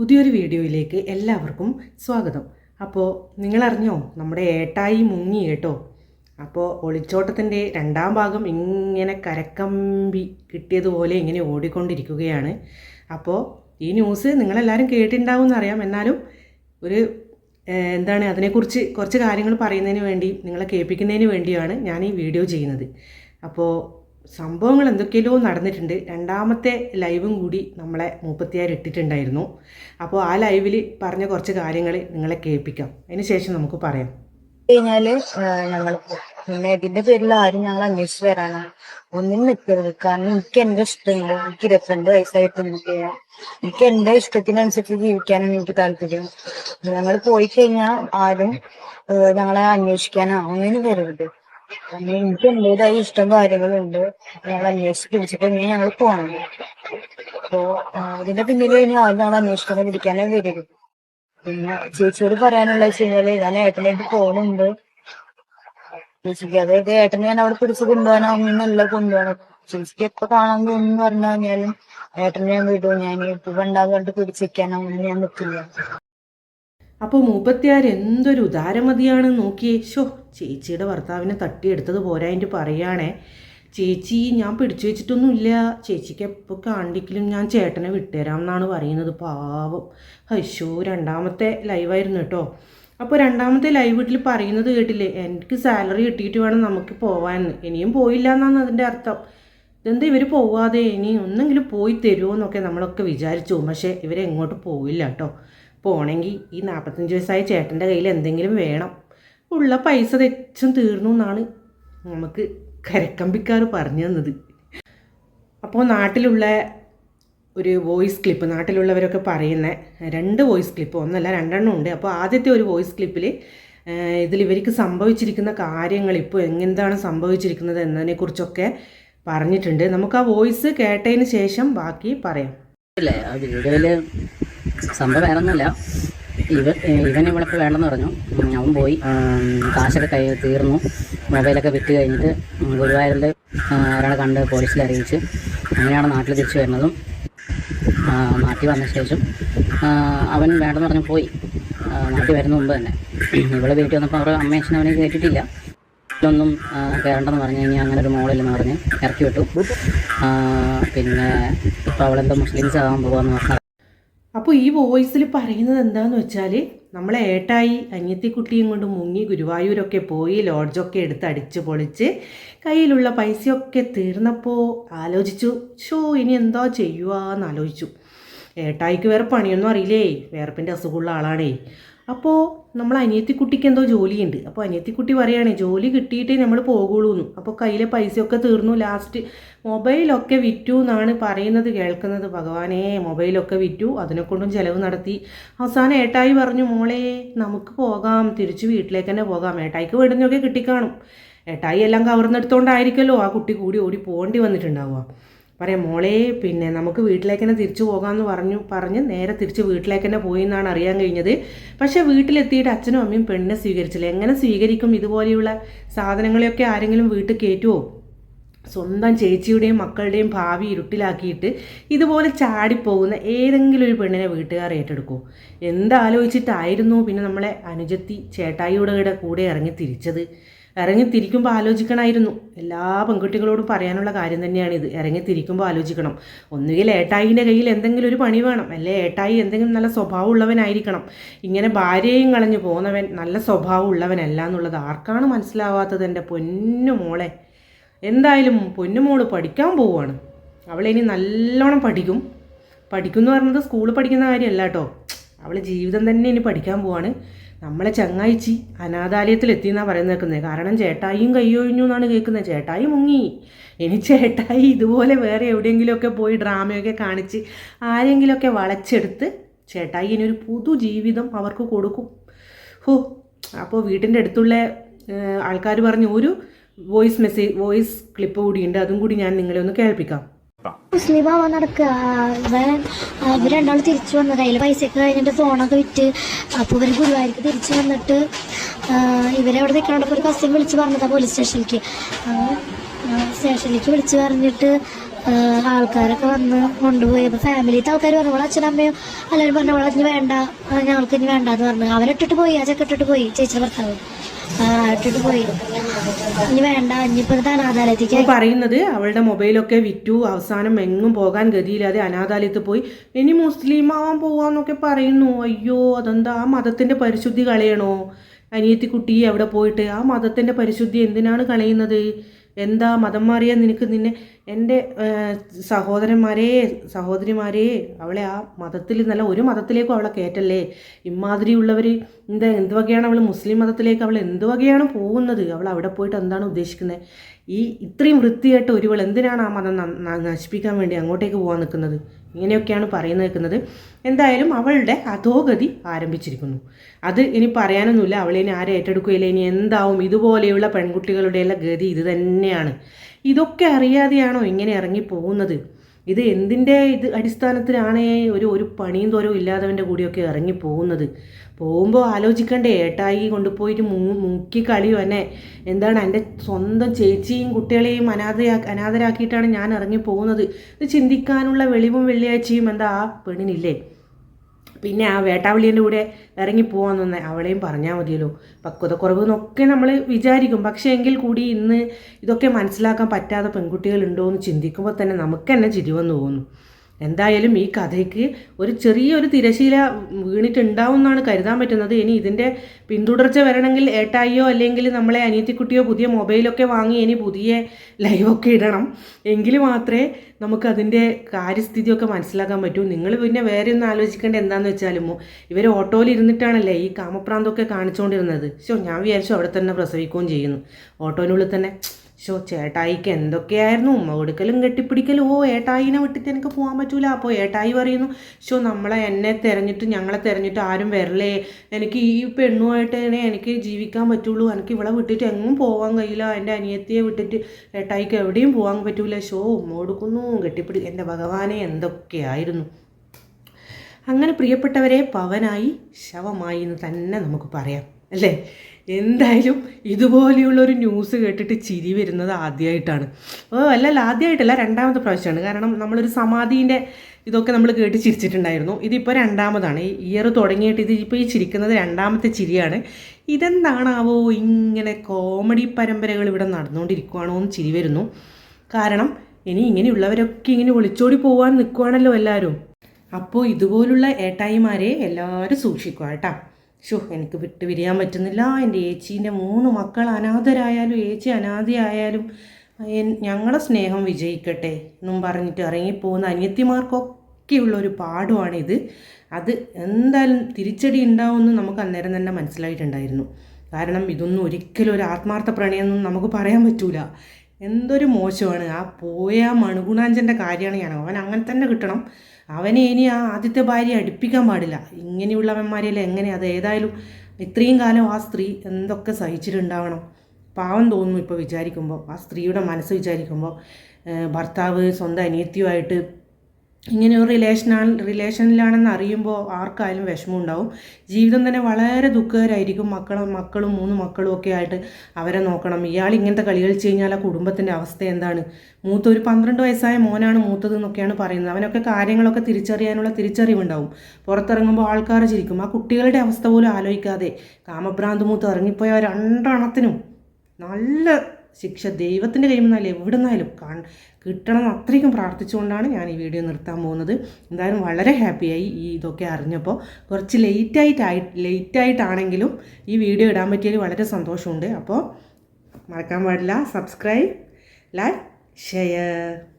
പുതിയൊരു വീഡിയോയിലേക്ക് എല്ലാവർക്കും സ്വാഗതം. അപ്പോൾ നിങ്ങളറിഞ്ഞോ നമ്മുടെ ഏട്ടായി മുങ്ങി കേട്ടോ. അപ്പോൾ ഒളിച്ചോട്ടത്തിന്റെ രണ്ടാം ഭാഗം ഇങ്ങനെ കരക്കമ്പി കിട്ടിയതുപോലെ ഇങ്ങനെ ഓടിക്കൊണ്ടിരിക്കുകയാണ്. അപ്പോൾ ഈ ന്യൂസ് നിങ്ങളെല്ലാവരും കേട്ടിട്ടുണ്ടാവും എന്നറിയാം എന്നാലും ഒരു എന്താണ് അതിനെക്കുറിച്ച് കുറച്ച് കാര്യങ്ങൾ പറയുന്നതിന് വേണ്ടി നിങ്ങളെ കേൾപ്പിക്കുന്നതിന് വേണ്ടിയാണ് ഞാൻ ഈ വീഡിയോ ചെയ്യുന്നത്. അപ്പോൾ സംഭവങ്ങൾ എന്തൊക്കെയോ നടന്നിട്ടുണ്ട്. രണ്ടാമത്തെ ലൈവും കൂടി നമ്മളെ മുപ്പത്തിയാറ് ഇട്ടിട്ടുണ്ടായിരുന്നു. അപ്പോൾ ആ ലൈവിൽ പറഞ്ഞ കുറച്ച് കാര്യങ്ങൾ നിങ്ങളെ കേൾപ്പിക്കാം. അതിന് ശേഷം നമുക്ക് പറയാം. കഴിഞ്ഞാൽ ഞങ്ങൾ ഇതിന്റെ പേരിൽ ആരും ഞങ്ങൾ അന്വേഷിച്ച് വരാനാണ്. ഒന്നും നിൽക്കരുത്. കാരണം എനിക്ക് എന്റെ ഇഷ്ടങ്ങൾ എനിക്ക് ഇരുപത്തിരണ്ട് വയസ്സായിട്ട് എനിക്ക് എനിക്ക് എന്റെ ഇഷ്ടത്തിനനുസരിച്ച് ജീവിക്കാനാണ് എനിക്ക് താല്പര്യം. ഞങ്ങൾ പോയി കഴിഞ്ഞാൽ ആരും ഞങ്ങളെ അന്വേഷിക്കാനോ ഒന്നിനും വരരുത്. എനിക്ക് എന്റേതായ ഇഷ്ടം കാര്യങ്ങളുണ്ട്. ഞങ്ങൾ അന്വേഷിച്ച് പിടിച്ചിട്ട് ഇനി ഞങ്ങൾ പോകണം അപ്പോ അതിന്റെ പിന്നിൽ ഇനി ആരും അന്വേഷിക്കാൻ അന്വേഷിക്കാനോ വരും. പിന്നെ ചേച്ചിയോട് പറയാനുള്ള വെച്ച് കഴിഞ്ഞാൽ ഞാൻ ഏട്ടനായിട്ട് പോകുന്നുണ്ട് ചേച്ചിക്ക് അതായത് ഏട്ടനെ ഞാൻ അവിടെ പിടിച്ച് കൊണ്ടുപോകാനോ അങ്ങനെയല്ല കൊണ്ടുപോകണം ചേച്ചിക്ക് എപ്പോ കാണാൻ തോന്നുന്നു പറഞ്ഞു കഴിഞ്ഞാലും ഏട്ടനെ ഞാൻ വിടും. ഞാൻ ഇപ്പൊ കണ്ട് പിടിച്ചിരിക്കാനോ അങ്ങനെ ഞാൻ നിൽക്കില്ല അപ്പോൾ മൂപ്പത്തിയാർ എന്തൊരു ഉദാരമതിയാണ് നോക്കിയേ. ഷോ ചേച്ചിയുടെ ഭർത്താവിനെ തട്ടിയെടുത്തത് പോരായിട്ട് പറയുകയാണേ. ചേച്ചി ഞാൻ പിടിച്ചു വെച്ചിട്ടൊന്നുമില്ല. ചേച്ചിക്ക് എപ്പോൾ കാണിക്കലും ഞാൻ ചേട്ടനെ വിട്ടുതരാം എന്നാണ് പറയുന്നത് പാവം. ഹൈഷോ രണ്ടാമത്തെ ലൈവായിരുന്നു കേട്ടോ. അപ്പോൾ രണ്ടാമത്തെ ലൈവ് വീട്ടിൽ പറയുന്നത് കേട്ടില്ലേ എനിക്ക് സാലറി കിട്ടിയിട്ട് വേണം നമുക്ക് പോവാൻ ഇനിയും പോയില്ല എന്നാണ് അതിന്റെ അർത്ഥം. ഇതെന്താ ഇവർ പോവാതെ? ഇനി ഒന്നെങ്കിലും പോയി തരുമോ എന്നൊക്കെ നമ്മളൊക്കെ വിചാരിച്ചു. പക്ഷേ ഇവരെങ്ങോട്ട് പോയില്ല കേട്ടോ. പോണെങ്കിൽ ഈ നാൽപ്പത്തഞ്ച് വയസ്സായ ചേട്ടന്റെ കയ്യിൽ എന്തെങ്കിലും വേണം. ഉള്ള പൈസ തെച്ചും തീർന്നു എന്നാണ് നമുക്ക് കരക്കമ്പിക്കാർ പറഞ്ഞു തന്നത്. അപ്പോൾ നാട്ടിലുള്ള ഒരു വോയിസ് ക്ലിപ്പ് നാട്ടിലുള്ളവരൊക്കെ പറയുന്ന രണ്ട് വോയിസ് ക്ലിപ്പ് ഒന്നല്ല രണ്ടെണ്ണം ഉണ്ട്. അപ്പോൾ ആദ്യത്തെ ഒരു വോയിസ് ക്ലിപ്പിൽ ഇതിൽ ഇവർക്ക് സംഭവിച്ചിരിക്കുന്ന കാര്യങ്ങൾ ഇപ്പോൾ എങ്ങനെന്താണ് സംഭവിച്ചിരിക്കുന്നത് എന്നതിനെക്കുറിച്ചൊക്കെ പറഞ്ഞിട്ടുണ്ട്. നമുക്ക് ആ വോയിസ് കേട്ടതിന് ശേഷം ബാക്കി പറയാം. സംഭവം വേറെ ഒന്നുമില്ല ഇവ ഇവൻ ഇവളിപ്പോൾ വേണ്ടെന്ന് പറഞ്ഞു. അവൻ പോയി. കാശൊക്കെ കൈ തീർന്നു. മൊബൈലൊക്കെ വിറ്റ് കഴിഞ്ഞിട്ട് ഗുരുവായൂരിൽ ഒരാളെ കണ്ട് പോലീസിൽ അറിയിച്ച് അങ്ങനെയാണ് നാട്ടിൽ തിരിച്ചു വരുന്നതും നാട്ടിൽ വന്ന ശേഷം അവൻ വേണ്ടെന്ന് പറഞ്ഞു പോയി. നാട്ടിൽ വരുന്ന മുമ്പ് തന്നെ. ഇവളെ വീട്ടിൽ വന്നപ്പോൾ അവരുടെ അമ്മ അവനെ കേട്ടിട്ടില്ല. ഒന്നും കയറണ്ടെന്ന് പറഞ്ഞു കഴിഞ്ഞാൽ അങ്ങനെ ഒരു മോളില്ലെന്ന് പറഞ്ഞ് ഇറക്കി വിട്ടു. പിന്നെ ഇപ്പോൾ അവളെന്തോ മുസ്ലിംസ് ആകാൻ പോകാമെന്ന് പറഞ്ഞാൽ അപ്പോൾ ഈ വോയിസിൽ പറയുന്നത് എന്താന്ന് വെച്ചാൽ നമ്മളെ ഏട്ടായി അനിയത്തിക്കുട്ടിയും കൊണ്ട് മുങ്ങി ഗുരുവായൂരൊക്കെ പോയി ലോഡ്ജൊക്കെ എടുത്ത് അടിച്ച് പൊളിച്ച് കയ്യിലുള്ള പൈസയൊക്കെ തീർന്നപ്പോൾ ആലോചിച്ചു ഷോ ഇനി എന്താ ചെയ്യുവാന്ന് ആലോചിച്ചു. ഏട്ടായിക്ക് വേറെ പണിയൊന്നും അറിയില്ലേ? വേർപ്പിന്റെ അസുഖമുള്ള ആളാണേ. അപ്പോൾ നമ്മൾ അനിയത്തിക്കുട്ടിക്ക് എന്തോ ജോലിയുണ്ട്. അപ്പോൾ അനിയത്തിക്കുട്ടി പറയുകയാണേ ജോലി കിട്ടിയിട്ടേ നമ്മൾ പോകുള്ളൂ എന്ന് അപ്പോൾ കയ്യിലെ പൈസയൊക്കെ തീർന്നു. ലാസ്റ്റ് മൊബൈലൊക്കെ വിറ്റു എന്നാണ് പറയുന്നത് കേൾക്കുന്നത്. ഭഗവാനെ മൊബൈലൊക്കെ വിറ്റു. അതിനെക്കൊണ്ടും ചിലവ് നടത്തി. അവസാനം ഏട്ടായി പറഞ്ഞു മോളെ നമുക്ക് പോകാം. തിരിച്ച് വീട്ടിലേക്ക് തന്നെ പോകാം. ഏട്ടായിക്ക് വേണ്ടുന്നൊക്കെ കിട്ടിക്കാണും. ഏട്ടായി എല്ലാം കവർന്നെടുത്തോണ്ടായിരിക്കുമല്ലോ ആ കുട്ടി കൂടി ഓടി പോകേണ്ടി വന്നിട്ടുണ്ടാവുക. പറയാം മോളെ പിന്നെ നമുക്ക് വീട്ടിലേക്ക് തന്നെ തിരിച്ചു പോകാമെന്ന് പറഞ്ഞു പറഞ്ഞ് നേരെ തിരിച്ച് വീട്ടിലേക്ക് തന്നെ പോയി എന്നാണ് അറിയാൻ കഴിഞ്ഞത്. പക്ഷേ വീട്ടിലെത്തിയിട്ട് അച്ഛനും അമ്മയും പെണ്ണിനെ സ്വീകരിച്ചില്ല. എങ്ങനെ സ്വീകരിക്കും ഇതുപോലെയുള്ള സാധനങ്ങളെയൊക്കെ ആരെങ്കിലും വീട്ടിൽ കയറ്റുമോ സ്വന്തം ചേച്ചിയുടെയും മക്കളുടെയും ഭാവി ഇരുട്ടിലാക്കിയിട്ട് ഇതുപോലെ ചാടിപ്പോകുന്ന ഏതെങ്കിലും ഒരു പെണ്ണിനെ വീട്ടുകാർ ഏറ്റെടുക്കുമോ എന്താലോചിച്ചിട്ടായിരുന്നു പിന്നെ നമ്മളെ അനുജത്തി ചേട്ടായിയുടെ കൂടെ ഇറങ്ങി തിരിച്ചത്. ഇറങ്ങി തിരിക്കുമ്പോൾ ആലോചിക്കണമായിരുന്നു എല്ലാ പെൺകുട്ടികളോടും പറയാനുള്ള കാര്യം തന്നെയാണിത്. ഇറങ്ങി തിരിക്കുമ്പോൾ ആലോചിക്കണം. ഒന്നുകിൽ ഏട്ടായിന്റെ കയ്യിൽ എന്തെങ്കിലും ഒരു പണി വേണം. അല്ലേ ഏട്ടായി എന്തെങ്കിലും നല്ല സ്വഭാവമുള്ളവനായിരിക്കണം. ഇങ്ങനെ ഭാര്യയും കളഞ്ഞു പോകുന്നവൻ നല്ല സ്വഭാവം ഉള്ളവനല്ല എന്നുള്ളത് ആർക്കാണ് മനസ്സിലാവാത്തത് എന്റെ പൊന്നു മോളെ? എന്തായാലും പൊന്നുമോൾ പഠിക്കാൻ പോവുകയാണ് അവളിനി നല്ലോണം പഠിക്കും. പഠിക്കും എന്ന് പറയുന്നത് സ്കൂളിൽ പഠിക്കുന്ന കാര്യമല്ല കേട്ടോ. അവൾ ജീവിതം തന്നെ ഇനി പഠിക്കാൻ പോവാണ്. നമ്മളെ ചങ്ങായിച്ചി അനാഥാലയത്തിൽ എത്തിയെന്നാണ് പറയുന്നത് കേൾക്കുന്നത് കാരണം ചേട്ടായിയും കയ്യൊഴിഞ്ഞു എന്നാണ് കേൾക്കുന്നത് ചേട്ടായി മുങ്ങി. ഇനി ചേട്ടായി ഇതുപോലെ വേറെ എവിടെയെങ്കിലുമൊക്കെ പോയി ഡ്രാമയൊക്കെ കാണിച്ച് ആരെങ്കിലുമൊക്കെ വളച്ചെടുത്ത് ചേട്ടായി ഇനി ഒരു പുതു ജീവിതം അവർക്ക് കൊടുക്കും. ഹോ അപ്പോൾ വീട്ടിന്റെ അടുത്തുള്ള ആൾക്കാർ പറഞ്ഞു ഒരു വോയിസ് മെസ്സേജ് വോയിസ് ക്ലിപ്പ് കൂടിയുണ്ട്. അതും കൂടി ഞാൻ നിങ്ങളെ ഒന്ന് കേൾപ്പിക്കാം. മുസ്ലിം ആവാൻ നടക്കുക. ഇവൻ ഇവർ രണ്ടാളും തിരിച്ചു വന്നത്. കയ്യിൽ പൈസയൊക്കെ കഴിഞ്ഞിട്ട് ഫോണൊക്കെ വിറ്റ് അപ്പോൾ ഇവർ ഗുരുവായൂർക്ക് തിരിച്ചു വന്നിട്ട് ഇവരവിടെ നിൽക്കണോടൊപ്പം ഒരു കസ്റ്റം വിളിച്ച് പറഞ്ഞതാ പോലീസ് സ്റ്റേഷനിലേക്ക് സ്റ്റേഷനിലേക്ക് വിളിച്ച് പറഞ്ഞിട്ട് ആൾക്കാരൊക്കെ വന്ന് കൊണ്ടുപോയി. അപ്പോൾ ഫാമിലിത്തെ ആൾക്കാർ പറഞ്ഞു അവളെ അച്ഛനമ്മയും എല്ലാവരും പറഞ്ഞു അവളെ ഇനി വേണ്ട ഞങ്ങൾക്ക് ഇനി വേണ്ട എന്ന് പറഞ്ഞു. അവരിട്ടിട്ട് പോയി ആ ചെക്ക ഇട്ടിട്ട് പോയി ചേച്ചിയുടെ ഭർത്താവ്. പറയുന്നത് അവളുടെ മൊബൈലൊക്കെ വിറ്റു അവസാനം എങ്ങും പോകാൻ ഗതിയില്ലാതെ അനാഥാലയത്ത് പോയി. ഇനി മുസ്ലിം ആവാൻ പോവാന്നൊക്കെ പറയുന്നു. അയ്യോ അതെന്താ? ആ മതത്തിന്റെ പരിശുദ്ധി കളയണോ? അനിയത്തി കുട്ടി അവിടെ പോയിട്ട് ആ മതത്തിന്റെ പരിശുദ്ധി എന്തിനാണ് കളയുന്നത്? എന്താ മതം മാറിയാൽ നിനക്ക് നിന്നെ? എന്റെ സഹോദരന്മാരെ സഹോദരിമാരെ അവളെ ആ മതത്തിൽ നല്ല ഒരു മതത്തിലേക്കും അവളെ കയറ്റല്ലേ ഇമാതിരിയുള്ളവർ എന്താ എന്ത് വകയാണ് അവൾ മുസ്ലിം മതത്തിലേക്ക്? അവൾ എന്ത് വകയാണ് പോകുന്നത്? അവൾ അവിടെ പോയിട്ട് എന്താണ് ഉദ്ദേശിക്കുന്നത് ഈ ഇത്രയും വൃത്തിയായിട്ട് ഒരുവൾ എന്തിനാണ് ആ മതം നശിപ്പിക്കാൻ വേണ്ടി അങ്ങോട്ടേക്ക് പോകാൻ നിൽക്കുന്നത്? ഇങ്ങനെയൊക്കെയാണ് പറയുന്നത് നിൽക്കുന്നത് എന്തായാലും അവളുടെ അധോഗതി ആരംഭിച്ചിരിക്കുന്നു. അത് ഇനി പറയാനൊന്നുമില്ല. അവളിനി ആരെ ഏറ്റെടുക്കുകയില്ല ഇനി എന്താവും? ഇതുപോലെയുള്ള പെൺകുട്ടികളുടെ എല്ലാം ഗതി ഇത് തന്നെയാണ്. ഇതൊക്കെ അറിയാതെയാണോ ഇങ്ങനെ ഇറങ്ങി പോകുന്നത് ഇത് എന്തിന്റെ ഇത് അടിസ്ഥാനത്തിലാണ് ഒരു ഒരു പണിയും തോരവും ഇല്ലാത്തവന്റെ കൂടിയൊക്കെ ഇറങ്ങി പോകുന്നത് പോകുമ്പോൾ ആലോചിക്കണ്ടേ ഏട്ടായി കൊണ്ടുപോയിട്ട് മൂ മുക്കി കളിയോ എന്താണ് എന്റെ സ്വന്തം ചേച്ചിയും കുട്ടികളെയും അനാഥയാ അനാഥരാക്കിയിട്ടാണ് ഞാൻ ഇറങ്ങി പോകുന്നത്. ഇത് ചിന്തിക്കാനുള്ള വെളിവും വെള്ളിയാഴ്ചയും എന്താ ആ പെണ്ണിനില്ലേ? പിന്നെ ആ വേട്ടാവിളിയന്റെ കൂടെ ഇറങ്ങി പോകാമെന്ന് അവളെയും പറഞ്ഞാൽ മതിയല്ലോ. പക്വതക്കുറവ് എന്നൊക്കെ നമ്മൾ വിചാരിക്കും. പക്ഷേ എങ്കിൽ കൂടി ഇന്ന് ഇതൊക്കെ മനസ്സിലാക്കാൻ പറ്റാതെ പെൺകുട്ടികളുണ്ടോ എന്ന് ചിന്തിക്കുമ്പോൾ തന്നെ നമുക്ക് തന്നെ ചിരി വന്നു പോകുന്നു. എന്തായാലും ഈ കഥയ്ക്ക് ഒരു ചെറിയൊരു തിരശീല വീണിട്ടുണ്ടാവും എന്നാണ് കരുതാൻ പറ്റുന്നത്. ഇനി ഇതിന്റെ പിന്തുടർച്ച വരണമെങ്കിൽ ഏട്ടായിയോ അല്ലെങ്കിൽ നമ്മളെ അനിയത്തിക്കുട്ടിയോ പുതിയ മൊബൈലൊക്കെ വാങ്ങി ഇനി പുതിയ ലൈവൊക്കെ ഇടണം. എങ്കിൽ മാത്രമേ നമുക്ക് അതിന്റെ കാര്യസ്ഥിതിയൊക്കെ മനസ്സിലാക്കാൻ പറ്റൂ. നിങ്ങൾ പിന്നെ വേറെ ഒന്നും ആലോചിക്കേണ്ട എന്താണെന്ന് വെച്ചാലും ഇവർ ഓട്ടോയിൽ ഇരുന്നിട്ടാണല്ലേ ഈ കാമപ്രാന്തൊക്കെ കാണിച്ചുകൊണ്ടിരുന്നത് ശോ ഞാൻ വിചാരിച്ചു അവിടെ തന്നെ പ്രസവിക്കുകയും ചെയ്യുന്നു. ഓട്ടോയിനുള്ളിൽ തന്നെ ഷോ ചേട്ടായിക്ക് എന്തൊക്കെയായിരുന്നു? ഉമ്മ കൊടുക്കലും കെട്ടിപ്പിടിക്കലും. ഓ ഏട്ടായിനെ വിട്ടിട്ട് എനിക്ക് പോകാൻ പറ്റൂല. അപ്പോൾ ഏട്ടായി പറയുന്നു ഷോ നമ്മളെ എന്നെ തിരഞ്ഞിട്ട് ഞങ്ങളെ തിരഞ്ഞിട്ട് ആരും വരലേ എനിക്ക് ഈ പെണ്ണുമായിട്ട് എനിക്ക് ജീവിക്കാൻ പറ്റുള്ളൂ. എനിക്ക് ഇവളെ വിട്ടിട്ട് എങ്ങും പോകാൻ കഴിയില്ല. എന്റെ അനിയത്തിയെ വിട്ടിട്ട് ഏട്ടായിക്ക് എവിടെയും പോകാൻ പറ്റൂല. ഷോ ഉമ്മ കൊടുക്കുന്നു കെട്ടിപ്പിടി എന്റെ ഭഗവാനെ എന്തൊക്കെയായിരുന്നു? അങ്ങനെ പ്രിയപ്പെട്ടവരെ പവനായി ശവമായി എന്ന് തന്നെ നമുക്ക് പറയാം അല്ലേ? എന്തായാലും ഇതുപോലെയുള്ള ഒരു ന്യൂസ് കേട്ടിട്ട് ചിരി വരുന്നത് ആദ്യമായിട്ടാണ് ഓ അല്ലല്ല ആദ്യമായിട്ടല്ല രണ്ടാമത്തെ പ്രാവശ്യമാണ്. കാരണം നമ്മളൊരു സമാധീന്റെ ഇതൊക്കെ നമ്മൾ കേട്ട് ചിരിച്ചിട്ടുണ്ടായിരുന്നു. ഇതിപ്പോൾ രണ്ടാമതാണ്. ഈ ഇയർ തുടങ്ങിയിട്ട് ഇത് ഇപ്പോൾ ഈ ചിരിക്കുന്നത് രണ്ടാമത്തെ ചിരിയാണ്. ഇതെന്താണാവോ ഇങ്ങനെ കോമഡി പരമ്പരകൾ ഇവിടെ നടന്നുകൊണ്ടിരിക്കുവാണോ എന്ന് ചിരി വരുന്നു. കാരണം ഇനി ഇങ്ങനെയുള്ളവരൊക്കെ ഇങ്ങനെ ഒളിച്ചോടി പോകാൻ നിൽക്കുവാണല്ലോ എല്ലാവരും. അപ്പോൾ ഇതുപോലുള്ള ഏട്ടായിമാരെ എല്ലാവരും സൂക്ഷിക്കുക കേട്ടാ. ഷോ എനിക്ക് വിട്ട് പിരിയാൻ പറ്റുന്നില്ല. എന്റെ ഏച്ചീന്റെ മൂന്ന് മക്കൾ അനാഥരായാലും ഏച്ചി അനാഥയായാലും ഞങ്ങളുടെ സ്നേഹം വിജയിക്കട്ടെ എന്നും പറഞ്ഞിട്ട് ഇറങ്ങിപ്പോകുന്ന അനിയത്തിമാർക്കൊക്കെയുള്ള ഒരു പാഠമാണിത് അത് എന്തായാലും തിരിച്ചടി ഉണ്ടാവുമെന്ന് നമുക്ക് അന്നേരം തന്നെ മനസ്സിലായിട്ടുണ്ടായിരുന്നു. കാരണം ഇതൊന്നും ഒരിക്കലും ഒരു ആത്മാർത്ഥ പ്രണയമൊന്നും നമുക്ക് പറയാൻ പറ്റൂല. എന്തൊരു മോശമാണ്. ആ പോയ മണുഗുണാഞ്ചന്റെ കാര്യമാണ് ഞാൻ. അവൻ അങ്ങനെ തന്നെ കിട്ടണം. അവനെ ഇനി ആ ആദ്യത്തെ ഭാര്യ അടുപ്പിക്കാൻ പാടില്ല. ഇങ്ങനെയുള്ളവന്മാരെല്ലാം എങ്ങനെ അത് ഏതായാലും ഇത്രയും കാലം ആ സ്ത്രീ എന്തൊക്കെ സഹിച്ചിട്ടുണ്ടാവണം? പാവം തോന്നുന്നു ഇപ്പോൾ വിചാരിക്കുമ്പോൾ. ആ സ്ത്രീയുടെ മനസ്സ് വിചാരിക്കുമ്പോൾ ഭർത്താവ് സ്വന്തം അനിയത്തിയുമായിട്ട് ഇങ്ങനെ ഒരു റിലേഷനാൽ റിലേഷനിലാണെന്ന് അറിയുമ്പോൾ ആർക്കായാലും വിഷമം ഉണ്ടാവും ജീവിതം തന്നെ വളരെ ദുഃഖകരമായിരിക്കും മക്കളും മക്കളും മൂന്ന് മക്കളും ഒക്കെ ആയിട്ട് അവരെ നോക്കണം. ഇയാൾ ഇങ്ങനത്തെ കളി കളിച്ച് കഴിഞ്ഞാൽ ആ കുടുംബത്തിന്റെ അവസ്ഥ എന്താണ്? മൂത്ത ഒരു പന്ത്രണ്ട് വയസ്സായ മോനാണ് മൂത്തത് എന്നൊക്കെയാണ് പറയുന്നത്. അവനൊക്കെ കാര്യങ്ങളൊക്കെ തിരിച്ചറിയാനുള്ള തിരിച്ചറിവുണ്ടാവും. പുറത്തിറങ്ങുമ്പോൾ ആൾക്കാർ ചിരിക്കും. ആ കുട്ടികളുടെ അവസ്ഥ പോലും ആലോചിക്കാതെ കാമഭ്രാന്ത് മൂത്ത് ഇറങ്ങിപ്പോയ രണ്ടെണ്ണത്തിനും നല്ല ശിക്ഷ ദൈവത്തിന്റെ കയ്യിൽ നിന്നാലും എവിടെ നിന്നാലും കിട്ടണം അത്രയ്ക്കും പ്രാർത്ഥിച്ചുകൊണ്ടാണ് ഞാൻ ഈ വീഡിയോ നിർത്താൻ പോകുന്നത്. എന്തായാലും വളരെ ഹാപ്പിയായി ഈ ഇതൊക്കെ അറിഞ്ഞപ്പോൾ കുറച്ച് ലേറ്റായിട്ടായി ലേറ്റായിട്ടാണെങ്കിലും ഈ വീഡിയോ ഇടാൻ പറ്റിയതിൽ വളരെ സന്തോഷമുണ്ട്. അപ്പോൾ മറക്കാൻ പാടില്ല. Subscribe like share